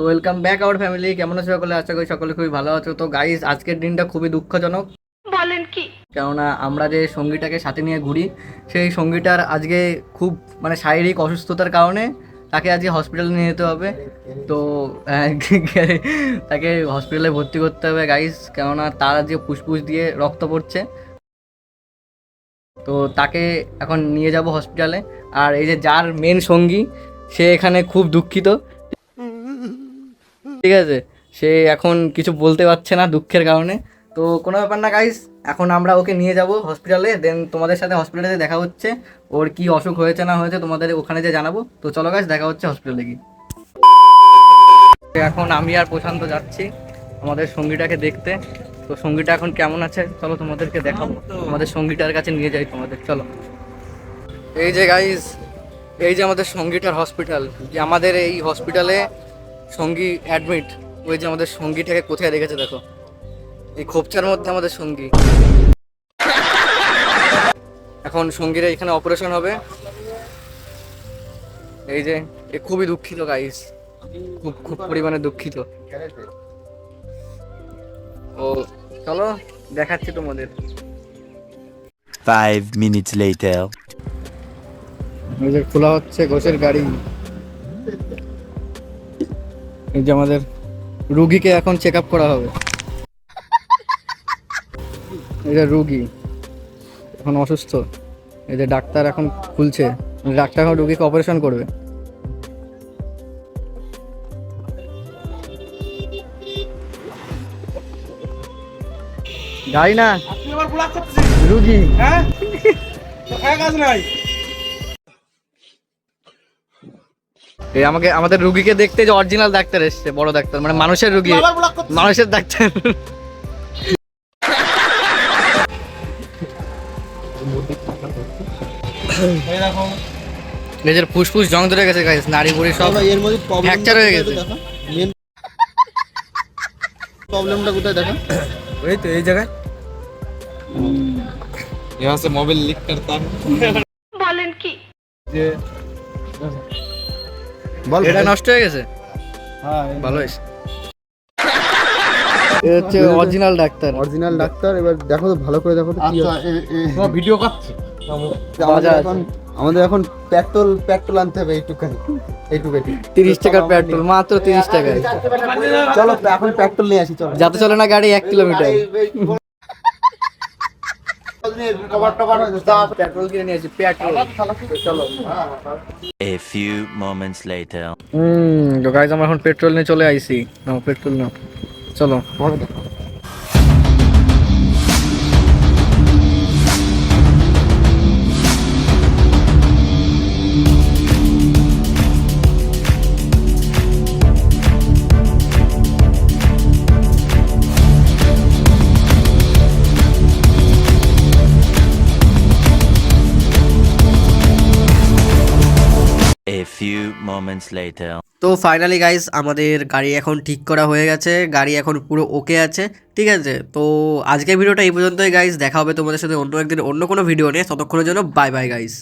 তো welcome back our family কেমন আছো সকলে? আশা করি সকলে খুবই ভালো আছো। তো গাইস আজকের দিনটা খুবই দুঃখজনক। বলেন কি? কেননা আমরা যে সঙ্গীটাকে সাথে নিয়ে ঘুরি সেই সঙ্গীটার আজকে খুব মানে শারীরিক অসুস্থতার কারণে তাকে আজকে হসপিটালে নিয়ে যেতে হবে। তো তাকে হসপিটালে ভর্তি করতে হবে গাইস কেননা তার আজকে ফুসফুস দিয়ে রক্ত পড়ছে। তো তাকে এখন নিয়ে যাব হসপিটালে আর এই যে যার মেন সঙ্গী সে এখানে খুব দুঃখিত। ঠিক আছে? সে এখন কিছু বলতে পারছে না দুঃখের কারণে। তো কোনো ব্যাপার না গাইস এখন আমরা ওকে নিয়ে যাব হসপিটালে দেন তোমাদের সাথে হসপিটালে দেখা হচ্ছে। ওর কি অসুখ হয়েছে না হয়েছে তোমাদের ওখানে যে জানাব। তো চলো গাইস দেখা হচ্ছে হসপিটালে গিয়ে। এখন আমি আর প্রশান্ত যাচ্ছি আমাদের সঙ্গীটাকে দেখতে। তো সঙ্গীটা এখন কেমন আছে? চলো তোমাদেরকে দেখাবো। আমাদের সঙ্গীটার কাছে নিয়ে যাই তোমাদের চলো। এই যে গাইস এই যে আমাদের সঙ্গীটার হসপিটাল যে আমাদের এই হসপিটালে সঙ্গী অ্যাডমিট ওই যে আমাদের সঙ্গীটাকে কোথায় রেখেছে দেখো। এই খোপচার মধ্যে আমাদের সঙ্গী। এখন সঙ্গীরা এখানে অপারেশন হবে। এই যে এ খুবই দুঃখিত গাইস খুব খুব পরিমাণে দুঃখিত। ও চলো দেখাচ্ছি তোমাদের। Later. এই যে খোলা হচ্ছে ঘোষের গাড়ি। এই যে আমাদের রুগীকে এখন চেক আপ করা হবে। যে রুগী এখন অসুস্থ। এই যে ডাক্তার এখন খুলছে ডাক্তার এখন রুগীকে অপারেশন করবে। গাড়ি না? রুগী। হ্যাঁ? কাজ নাই এই আমাকে আমাদের রুগীকে দেখতে যে অরিজিনাল ডাক্তার এসছে বড় ডাক্তার মানে মানুষের রুগী আবার ব্লক করতেছেন মানুষের ডাক্তার এই দেখো নিজের ফুসফুস জং ধরে গেছে গাইস নারী বুড়ি সব আমরা এর মধ্যে প্রবলেম ফ্র্যাকচার হয়ে গেছে মেন প্রবলেমটা কোথায় দেখা ওই তো এই জায়গায় यहाँ से मोबाइल लीक करता है বলেন কি যে বল এটা নষ্ট হয়ে গেছে? হ্যাঁ ভালো হয়েছে। এ হচ্ছে অরিজিনাল ডাক্তার। অরিজিনাল ডাক্তার এবার দেখো তো ভালো করে দেখো তো কি আচ্ছা ভিডিও করছে আমাদের এখন আমাদের এখন পেট্রোল পেট্রোল আনতে হবে এইটুখানি তিরিশ টাকার পেট্রোল মাত্র তিরিশ টাকায়। চলো এখন পেট্রোল নিয়ে আসি চলো। যাতে চলে না গাড়ি এক কিলোমিটার কভার টভার পেট্রোল কিনে নিয়েছি পেট্রোল চলো। A few moments later. হুম তো গাইজ আমরা এখন পেট্রোল নিয়ে চলে আইছি নাও পেট্রোল নাও। চলো। Few moments later. তো ফাইনালি গাইস আমাদের গাড়ি এখন ঠিক করা হয়ে গেছে। গাড়ি এখন পুরো ওকে আছে, ঠিক আছে? তো আজকের ভিডিওটা এই পর্যন্তই গাইস দেখা হবে তোমাদের সাথে অন্য একদিন অন্য কোনো ভিডিও নিয়ে। ততক্ষণের জন্য বাই বাই গাইস